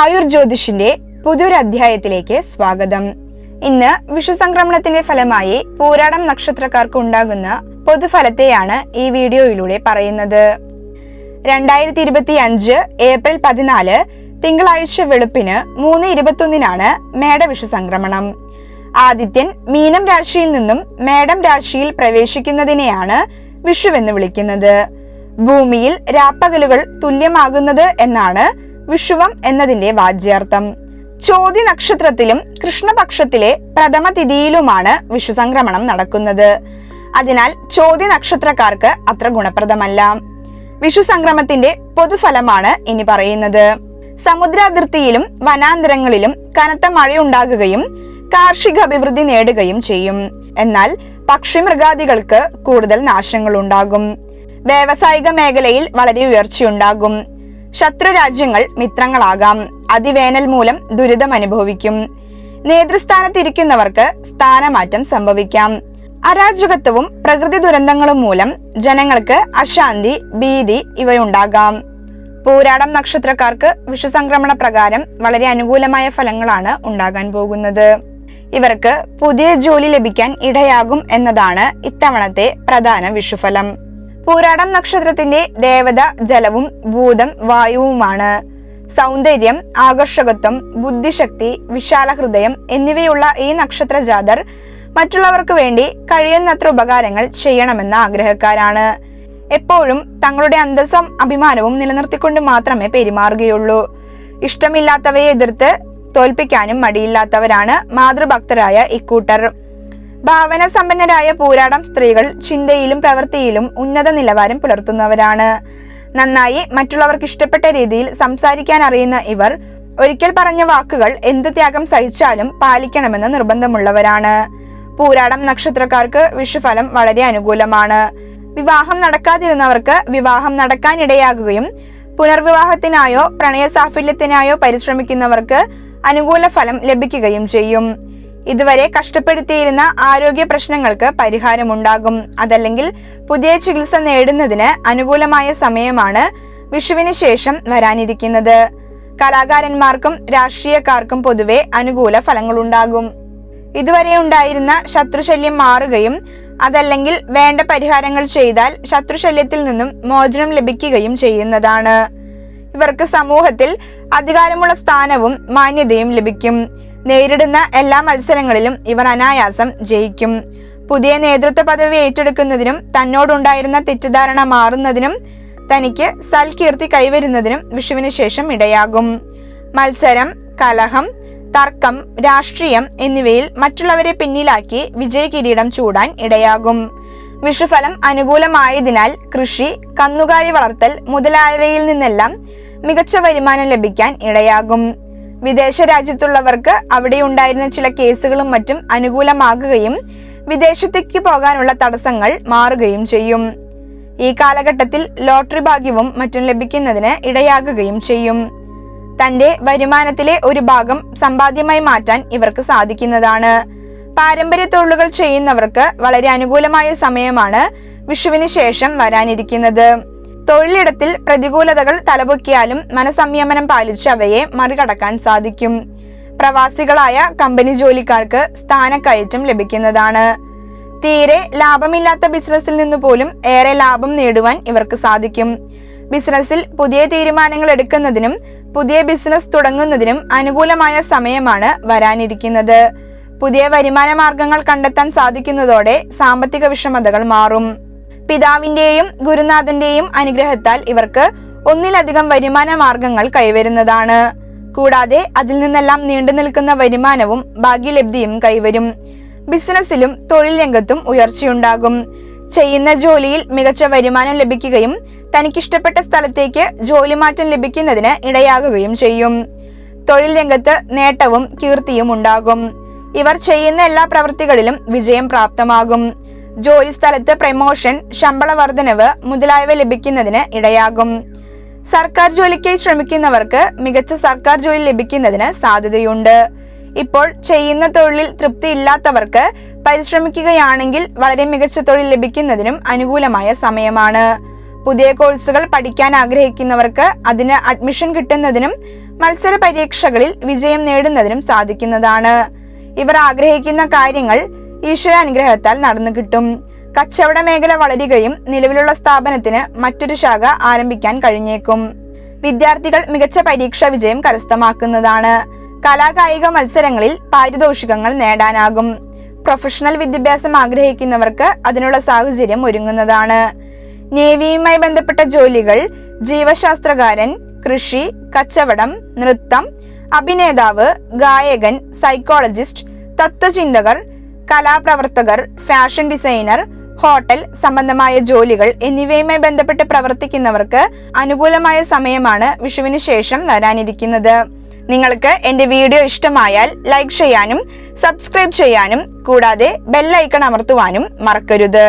ആയുർ ജ്യോതിഷിന്റെ പുതിയൊരു അധ്യായത്തിലേക്ക് സ്വാഗതം. ഇന്ന് വിഷുസംക്രമണത്തിന്റെ ഫലമായി പൂരാടം നക്ഷത്രക്കാർക്ക് ഉണ്ടാകുന്ന പൊതുഫലത്തെയാണ് ഈ വീഡിയോയിലൂടെ പറയുന്നത്. രണ്ടായിരത്തി ഇരുപത്തി അഞ്ച് ഏപ്രിൽ പതിനാല് തിങ്കളാഴ്ച വെളുപ്പിന് മൂന്ന് ഇരുപത്തൊന്നിനാണ് മേടവിഷു സംക്രമണം ആദിത്യൻ മീനം രാശിയിൽ നിന്നും മേടം രാശിയിൽ പ്രവേശിക്കുന്നതിനെയാണ് വിഷുവെന്ന് വിളിക്കുന്നത്. ഭൂമിയിൽ രാപ്പകലുകൾ തുല്യമാകുന്നത് എന്നാണ് വിഷുവം എന്നതിന്റെ വാജ്യാർത്ഥം. ചോതി നക്ഷത്രത്തിലും കൃഷ്ണപക്ഷത്തിലെ പ്രഥമ തിഥിയിലുമാണ് വിഷു സംക്രമണം നടക്കുന്നത്. അതിനാൽ ചോതി നക്ഷത്രക്കാർക്ക് അത്ര ഗുണപ്രദമല്ല. വിഷു സംക്രമത്തിന്റെ പൊതുഫലമാണ് ഇനി പറയുന്നത്. സമുദ്രാതിർത്തിയിലും വനാന്തരങ്ങളിലും കനത്ത മഴയുണ്ടാകുകയും കാർഷിക അഭിവൃദ്ധി നേടുകയും ചെയ്യും. എന്നാൽ പക്ഷിമൃഗാദികൾക്ക് കൂടുതൽ നാശങ്ങൾ ഉണ്ടാകും വ്യാവസായിക മേഖലയിൽ വളരെ ഉയർച്ചയുണ്ടാകും. ശത്രു രാജ്യങ്ങൾ മിത്രങ്ങളാകാം. അതിവേനൽ മൂലം ദുരിതം അനുഭവിക്കും. നേതൃസ്ഥാനത്തിരിക്കുന്നവർക്ക് സ്ഥാനമാറ്റം സംഭവിക്കാം. അരാജകത്വവും പ്രകൃതി ദുരന്തങ്ങളും മൂലം ജനങ്ങൾക്ക് അശാന്തി ഭീതി ഇവയുണ്ടാകാം. പൂരാടം നക്ഷത്രക്കാർക്ക് വിഷുസംക്രമണ പ്രകാരം വളരെ അനുകൂലമായ ഫലങ്ങളാണ് ഉണ്ടാകാൻ പോകുന്നത്. ഇവർക്ക് പുതിയ ജോലി ലഭിക്കാൻ ഇടയാകും എന്നതാണ് ഇത്തവണത്തെ പ്രധാന വിഷുഫലം. പൂരാടം നക്ഷത്രത്തിന്റെ ദേവത ജലവും ഭൂതം വായുവുമാണ്. സൗന്ദര്യം ആകർഷകത്വം ബുദ്ധിശക്തി വിശാല ഹൃദയം എന്നിവയുള്ള ഈ നക്ഷത്ര ജാതർ മറ്റുള്ളവർക്ക് വേണ്ടി കഴിയുന്നത്ര ഉപകാരങ്ങൾ ചെയ്യണമെന്ന ആഗ്രഹക്കാരാണ്. എപ്പോഴും തങ്ങളുടെ അന്തസ്സും അഭിമാനവും നിലനിർത്തിക്കൊണ്ട് മാത്രമേ പെരുമാറുകയുള്ളൂ. ഇഷ്ടമില്ലാത്തവയെ എതിർത്ത് തോൽപ്പിക്കാനും മടിയില്ലാത്തവരാണ് മാതൃഭക്തരായ ഇക്കൂട്ടർ. ഭാവന സമ്പന്നരായ പോരാടം സ്ത്രീകൾ ചിന്തയിലും പ്രവൃത്തിയിലും ഉന്നത നിലവാരം പുലർത്തുന്നവരാണ്. നന്നായി മറ്റുള്ളവർക്ക് ഇഷ്ടപ്പെട്ട രീതിയിൽ സംസാരിക്കാൻ അറിയുന്ന ഇവർ ഒരിക്കൽ പറഞ്ഞ വാക്കുകൾ എന്ത് ത്യാഗം സഹിച്ചാലും പാലിക്കണമെന്ന് നിർബന്ധമുള്ളവരാണ്. പൂരാടം നക്ഷത്രക്കാർക്ക് വിഷുഫലം വളരെ അനുകൂലമാണ്. വിവാഹം നടക്കാതിരുന്നവർക്ക് വിവാഹം നടക്കാനിടയാകുകയും പുനർവിവാഹത്തിനായോ പ്രണയ പ്രണയസാഫല്യത്തിനായോ പരിശ്രമിക്കുന്നവർക്ക് അനുകൂല ഫലം ലഭിക്കുകയും ചെയ്യും. ഇതുവരെ കഷ്ടപ്പെടുത്തിയിരുന്ന ആരോഗ്യ പ്രശ്നങ്ങൾക്ക് പരിഹാരമുണ്ടാകും. അതല്ലെങ്കിൽ പുതിയ ചികിത്സ നേടുന്നതിന് അനുകൂലമായ സമയമാണ് വിഷുവിന് ശേഷം വരാനിരിക്കുന്നത്. കലാകാരന്മാർക്കും രാഷ്ട്രീയക്കാർക്കും പൊതുവെ അനുകൂല ഫലങ്ങളുണ്ടാകും. ഇതുവരെ ഉണ്ടായിരുന്ന ശത്രുശല്യം മാറുകയും അതല്ലെങ്കിൽ വേണ്ട പരിഹാരങ്ങൾ ചെയ്താൽ ശത്രുശല്യത്തിൽ നിന്നും മോചനം ലഭിക്കുകയും ചെയ്യുന്നതാണ്. ഇവർക്ക് സമൂഹത്തിൽ അധികാരമുള്ള സ്ഥാനവും മാന്യതയും ലഭിക്കും. നേരിടുന്ന എല്ലാ മത്സരങ്ങളിലും ഇവർ അനായാസം ജയിക്കും. പുതിയ നേതൃത്വ പദവി ഏറ്റെടുക്കുന്നതിനും തന്നോടുണ്ടായിരുന്ന തെറ്റിദ്ധാരണ മാറുന്നതിനും തനിക്ക് സൽകീർത്തി കൈവരുന്നതിനും വിഷുവിന് ശേഷം ഇടയാകും. മത്സരം കലഹം തർക്കം രാഷ്ട്രീയം എന്നിവയിൽ മറ്റുള്ളവരെ പിന്നിലാക്കി വിജയ കിരീടം ചൂടാൻ ഇടയാകും. വിഷുഫലം അനുകൂലമായതിനാൽ കൃഷി കന്നുകാലി വളർത്തൽ മുതലായവയിൽ നിന്നെല്ലാം മികച്ച വരുമാനം ലഭിക്കാൻ ഇടയാകും. വിദേശ രാജ്യത്തുള്ളവർക്ക് അവിടെ ഉണ്ടായിരുന്ന ചില കേസുകളും മറ്റും അനുകൂലമാകുകയും വിദേശത്തേക്ക് പോകാനുള്ള തടസ്സങ്ങൾ മാറുകയും ചെയ്യും. ഈ കാലഘട്ടത്തിൽ ലോട്ടറി ഭാഗ്യവും മറ്റും ലഭിക്കുന്നതിന് ഇടയാകുകയും ചെയ്യും. തന്റെ വരുമാനത്തിലെ ഒരു ഭാഗം സമ്പാദ്യമായി മാറ്റാൻ ഇവർക്ക് സാധിക്കുന്നതാണ്. പാരമ്പര്യ തൊഴിലുകൾ ചെയ്യുന്നവർക്ക് വളരെ അനുകൂലമായ സമയമാണ് വിഷുവിന് ശേഷം വരാനിരിക്കുന്നത്. തൊഴിലിടത്തിൽ പ്രതികൂലതകൾ തലപൊക്കിയാലും മനസംയമനം പാലിച്ച് അവയെ മറികടക്കാൻ സാധിക്കും. പ്രവാസികളായ കമ്പനി ജോലിക്കാർക്ക് സ്ഥാനക്കയറ്റം ലഭിക്കുന്നതാണ്. തീരെ ലാഭമില്ലാത്ത ബിസിനസ്സിൽ നിന്ന് പോലും ഏറെ ലാഭം നേടുവാൻ ഇവർക്ക് സാധിക്കും. ബിസിനസ്സിൽ പുതിയ തീരുമാനങ്ങൾ എടുക്കുന്നതിനും പുതിയ ബിസിനസ് തുടങ്ങുന്നതിനും അനുകൂലമായ സമയമാണ് വരാനിരിക്കുന്നത്. പുതിയ വരുമാന മാർഗങ്ങൾ കണ്ടെത്താൻ സാധിക്കുന്നതോടെ സാമ്പത്തിക വിഷമതകൾ മാറും. പിതാവിന്റെയും ഗുരുനാഥന്റെയും അനുഗ്രഹത്താൽ ഇവർക്ക് ഒന്നിലധികം വരുമാന മാർഗങ്ങൾ കൈവരുന്നതാണ്. കൂടാതെ അതിൽ നിന്നെല്ലാം നീണ്ടു നിൽക്കുന്ന വരുമാനവും ഭാഗ്യലബ്ധിയും കൈവരും. ബിസിനസ്സിലും തൊഴിൽ രംഗത്തും ഉയർച്ചയുണ്ടാകും. ചെയ്യുന്ന ജോലിയിൽ മികച്ച വരുമാനം ലഭിക്കുകയും തനിക്കിഷ്ടപ്പെട്ട സ്ഥലത്തേക്ക് ജോലി മാറ്റം ലഭിക്കുന്നതിന് ഇടയാകുകയും ചെയ്യും. തൊഴിൽ രംഗത്ത് നേട്ടവും കീർത്തിയും ഉണ്ടാകും. ഇവർ ചെയ്യുന്ന എല്ലാ പ്രവൃത്തികളിലും വിജയം പ്രാപ്തമാകും. ജോലി സ്ഥലത്ത് പ്രമോഷൻ ശമ്പള വർധനവ് മുതലായവ ലഭിക്കുന്നതിന് ഇടയാകും. സർക്കാർ ജോലിക്കായി ശ്രമിക്കുന്നവർക്ക് മികച്ച സർക്കാർ ജോലി ലഭിക്കുന്നതിന് സാധ്യതയുണ്ട്. ഇപ്പോൾ ചെയ്യുന്ന തൊഴിലിൽ തൃപ്തിയില്ലാത്തവർക്ക് പരിശ്രമിക്കുകയാണെങ്കിൽ വളരെ മികച്ച തൊഴിൽ ലഭിക്കുന്നതിനും അനുകൂലമായ സമയമാണ്. പുതിയ കോഴ്സുകൾ പഠിക്കാൻ ആഗ്രഹിക്കുന്നവർക്ക് അതിന് അഡ്മിഷൻ കിട്ടുന്നതിനും മത്സര പരീക്ഷകളിൽ വിജയം നേടുന്നതിനും സാധിക്കുന്നതാണ്. ഇവർ ആഗ്രഹിക്കുന്ന കാര്യങ്ങൾ ഈശ്വരാനുഗ്രഹത്താൽ നടന്നു കിട്ടും. കച്ചവട മേഖല വളരുകയും നിലവിലുള്ള സ്ഥാപനത്തിന് മറ്റൊരു ശാഖ ആരംഭിക്കാൻ കഴിഞ്ഞേക്കും. വിദ്യാർത്ഥികൾ മികച്ച പരീക്ഷാ വിജയം കരസ്ഥമാക്കുന്നതാണ്. കലാകായിക മത്സരങ്ങളിൽ പാരിതോഷികങ്ങൾ നേടാനാകും. പ്രൊഫഷണൽ വിദ്യാഭ്യാസം ആഗ്രഹിക്കുന്നവർക്ക് അതിനുള്ള സാഹചര്യം ഒരുങ്ങുന്നതാണ്. നേവിയുമായി ബന്ധപ്പെട്ട ജോലികൾ ജീവശാസ്ത്രകാരൻ കൃഷി കച്ചവടം നൃത്തം അഭിനേതാവ് ഗായകൻ സൈക്കോളജിസ്റ്റ് തത്വചിന്തകർ കലാപ്രവർത്തകർ ഫാഷൻ ഡിസൈനർ ഹോട്ടൽ സംബന്ധമായ ജോലികൾ എന്നിവയുമായി ബന്ധപ്പെട്ട് പ്രവർത്തിക്കുന്നവർക്ക് അനുകൂലമായ സമയമാണ് വിഷുവിന് ശേഷം വരാനിരിക്കുന്നത്. നിങ്ങൾക്ക് എന്റെ വീഡിയോ ഇഷ്ടമായാൽ ലൈക്ക് ചെയ്യാനും സബ്സ്ക്രൈബ് ചെയ്യാനും കൂടാതെ ബെല്ലൈക്കൺ അമർത്തുവാനും മറക്കരുത്.